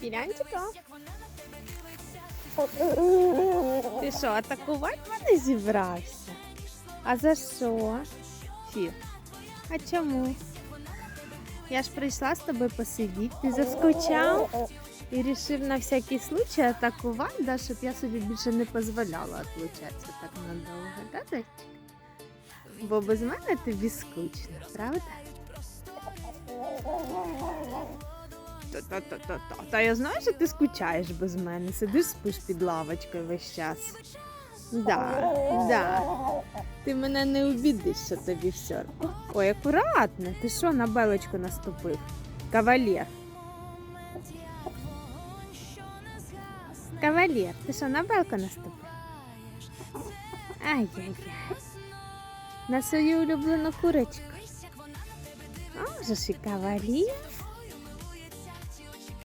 Пірянчика? Ти що, атакувати мене зібрався? А за що? Фі. А чому? Я ж прийшла з тобою посидіти, ти заскучав і вирішив на всякий случай атакувати, да, щоб я собі більше не дозволяла отлучатися так надовго, да, зайчик? Бо без мене тобі скучно, правда? Та-та-та-та-та. Та я знаю, що ти скучаєш без мене. Сидиш спиш під лавочкою весь час. Да, да. Ти мене не обідиш, що тобі все. Ой, акуратно. Ти що на белочку наступив? Кавалер. Кавалер, ти що на белку наступив? Ай-яй-яй. На свою улюблену курочку. А вже ж і кавалер.